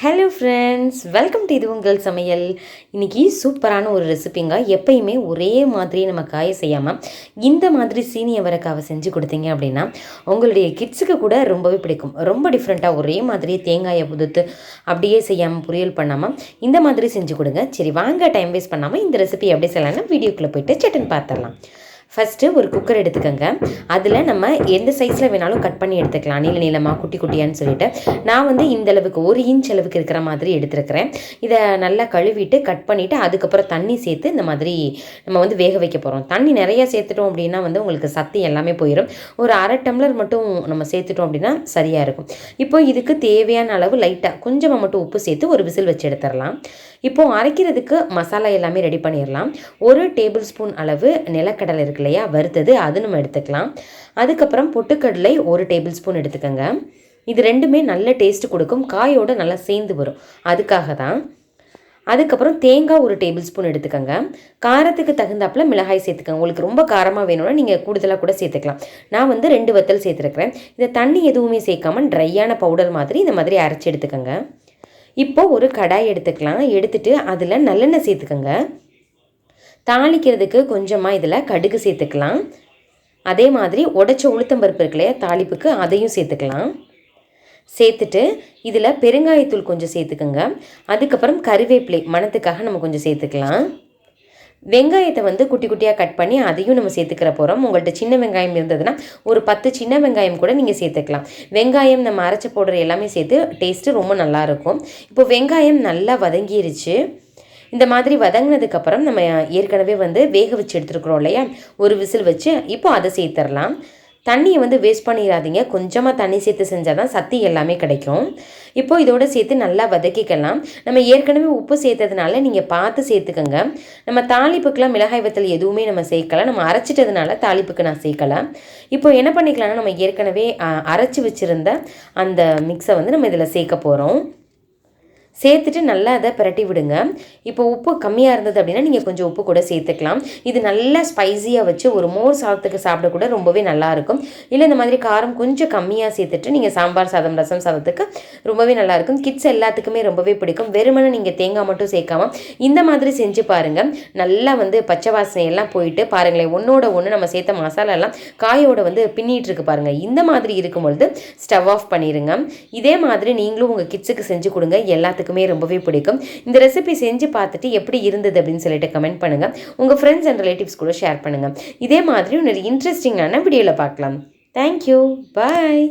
Hello friends welcome to இது உங்கள் சமையல். இன்றைக்கி சூப்பரான ஒரு ரெசிபிங்க எப்பயுமே ஒரே மாதிரி நம்ம காய செய்யாமல் இந்த மாதிரி சீனி அவரைக்காவை செஞ்சு கொடுத்தீங்க அப்படின்னா உங்களுடைய கிட்ஸுக்கு கூட ரொம்பவே பிடிக்கும். ரொம்ப டிஃப்ரெண்ட்டாக ஒரே மாதிரி தேங்காயை புதுத்து அப்படியே செய்யாமல் பொரியல் பண்ணாமல் இந்த மாதிரி செஞ்சு கொடுங்க. சரி வாங்க டைம் வேஸ்ட் பண்ணாமல் இந்த ரெசிபி எப்படி செய்யலாம்னா வீடியோக்குள்ளே போயிட்டு சட்டன் பார்த்துடலாம். ஃபஸ்ட்டு ஒரு குக்கர் எடுத்துக்கோங்க. அதில் நம்ம எந்த சைஸில் வேணாலும் கட் பண்ணி எடுத்துக்கலாம். நீள நீளமாக குட்டி குட்டியான்னு சொல்லிட்டு. நான் வந்து இந்த அளவுக்கு ஒரு இன்ச் அளவுக்கு இருக்கிற மாதிரி எடுத்துருக்கிறேன். இதை நல்லா கழுவிட்டு கட் பண்ணிவிட்டு அதுக்கப்புறம் தண்ணி சேர்த்து இந்த மாதிரி நம்ம வந்து வேக வைக்க போகிறோம் தண்ணி நிறையா சேர்த்துட்டோம் அப்படின்னா வந்து உங்களுக்கு சத்து எல்லாமே போயிடும் ஒரு அரை டம்ளர் மட்டும் நம்ம சேர்த்துட்டோம் அப்படின்னா சரியாக இருக்கும். இப்போ இதுக்கு தேவையான அளவு லைட்டாக கொஞ்சமாக மட்டும் உப்பு சேர்த்து ஒரு விசில் வச்சு எடுத்துடலாம். இப்போது அரைக்கிறதுக்கு மசாலா எல்லாமே ரெடி பண்ணிடலாம். ஒரு டேபிள் ஸ்பூன் அளவு நிலக்கடலை இருக்குல்ல இல்லையா? வறுத்தது அது நம்ம எடுத்துக்கலாம். அதுக்கப்புறம் பொட்டுக்கடலை ஒரு டேபிள் ஸ்பூன் எடுத்துக்கோங்க. இது ரெண்டுமே நல்ல டேஸ்ட் கொடுக்கும். காயோடு நல்லா சேர்ந்து வரும். அதுக்காக தான். அதுக்கப்புறம் தேங்காய் ஒரு டேபிள் ஸ்பூன் எடுத்துக்கோங்க. காரத்துக்கு தகுந்தாப்பில் மிளகாய் சேர்த்துக்கோங்க. உங்களுக்கு ரொம்ப காரமாக வேணும்னா நீங்கள் கூடுதலாக கூட சேர்த்துக்கலாம். நான் வந்து ரெண்டு வத்தல் சேர்த்துருக்குறேன். இதை தண்ணி எதுவுமே சேர்க்காமல் ட்ரையான பவுடர் மாதிரி இந்த மாதிரி அரைச்சி எடுத்துக்கோங்க. இப்போது ஒரு கடாய் எடுத்துக்கலாம். எடுத்துகிட்டு அதில் நல்லெண்ணெய் சேர்த்துக்கோங்க. தாளிக்கிறதுக்கு கொஞ்சமாக இதில் கடுகு சேர்த்துக்கலாம். அதே மாதிரி உடச்ச உளுத்தம்பருப்பு இருக்கு இல்லையா தாளிப்புக்கு அதையும் சேர்த்துக்கலாம். சேர்த்துட்டு இதில் பெருங்காயத்தூள் கொஞ்சம் சேர்த்துக்கோங்க. அதுக்கப்புறம் கருவேப்பிலை மணத்துக்காக நம்ம கொஞ்சம் சேர்த்துக்கலாம். வெங்காயத்தை வந்து குட்டி குட்டியாக கட் பண்ணி அதையும் நம்ம சேர்த்துக்கிற போகிறோம் உங்கள்கிட்ட சின்ன வெங்காயம் இருந்ததுன்னா ஒரு பத்து சின்ன வெங்காயம் கூட நீங்கள் சேர்த்துக்கலாம். வெங்காயம் நம்ம அரைச்சி போடுற எல்லாமே சேர்த்து டேஸ்ட்டு ரொம்ப நல்லாயிருக்கும் இப்போ வெங்காயம் நல்லா வதங்கிருச்சு. இந்த மாதிரி வதங்கினதுக்கப்புறம் நம்ம ஏற்கனவே வந்து வேக வச்சு எடுத்துருக்குறோம் இல்லையா? ஒரு விசில் வச்சு இப்போ அதை சேர்த்துடலாம். தண்ணியை வந்து வேஸ்ட் பண்ணிடாதீங்க. கொஞ்சமாக தண்ணி சேர்த்து செஞ்சால் தான் சத்தி எல்லாமே கிடைக்கும். இப்போது இதோடு சேர்த்து நல்லா வதக்கிக்கலாம். நம்ம ஏற்கனவே உப்பு சேர்த்ததுனால நீங்கள் பார்த்து சேர்த்துக்கோங்க. நம்ம தாளிப்புக்கெலாம் மிளகாய் வத்தல் எதுவுமே நம்ம சேர்க்கலாம் நம்ம அரைச்சிட்டதுனால தாளிப்புக்கு நான் சேர்க்கலை. இப்போ என்ன பண்ணிக்கலாம்னா நம்ம ஏற்கனவே அரைச்சி வச்சுருந்த அந்த மிக்ஸை வந்து நம்ம இதில் சேர்க்க போகிறோம் சேர்த்துட்டு நல்லா அதை பிரட்டி விடுங்க. இப்போ உப்பு கம்மியாக இருந்தது அப்படின்னா நீங்கள் கொஞ்சம் உப்பு கூட சேர்த்துக்கலாம். இது நல்லா ஸ்பைஸியாக வச்சு ஒரு மோர் சாதத்துக்கு சாப்பிட கூட ரொம்பவே நல்லாயிருக்கும் இல்லை இந்த மாதிரி காரம் கொஞ்சம் கம்மியாக சேர்த்துட்டு நீங்கள் சாம்பார் சாதம் ரசம் சாதத்துக்கு ரொம்பவே நல்லாயிருக்கும் கிட்ஸ் எல்லாத்துக்குமே ரொம்பவே பிடிக்கும். வெறுமனை நீங்கள் தேங்காய் மட்டும் சேர்க்காம இந்த மாதிரி செஞ்சு பாருங்கள் நல்லா வந்து பச்சை வாசனையெல்லாம் போயிட்டு பாருங்களேன். ஒன்றோட ஒன்று நம்ம சேர்த்த மசாலா எல்லாம் காயோட வந்து பின்னிட்டு இருக்கு பாருங்கள் இந்த மாதிரி இருக்கும் பொழுது ஸ்டவ் ஆஃப் பண்ணிடுங்க இதே மாதிரி நீங்களும் உங்கள் கிட்ஸுக்கு செஞ்சு கொடுங்க. எல்லாத்துக்கும் எல்லாத்துக்குமே ரொம்பவே பிடிக்கும். இந்த ரெசிபி செஞ்சு பார்த்துட்டு எப்படி இருந்தது அப்படின்னு சொல்லிட்டு கமெண்ட் பண்ணுங்கள் உங்கள் ஃப்ரெண்ட்ஸ் அண்ட் ரிலேட்டிவ்ஸ் கூட ஷேர் பண்ணுங்கள் இதே மாதிரி இன்னொரு இன்ட்ரெஸ்டிங்கான வீடியோவில் பார்க்கலாம். Thank you bye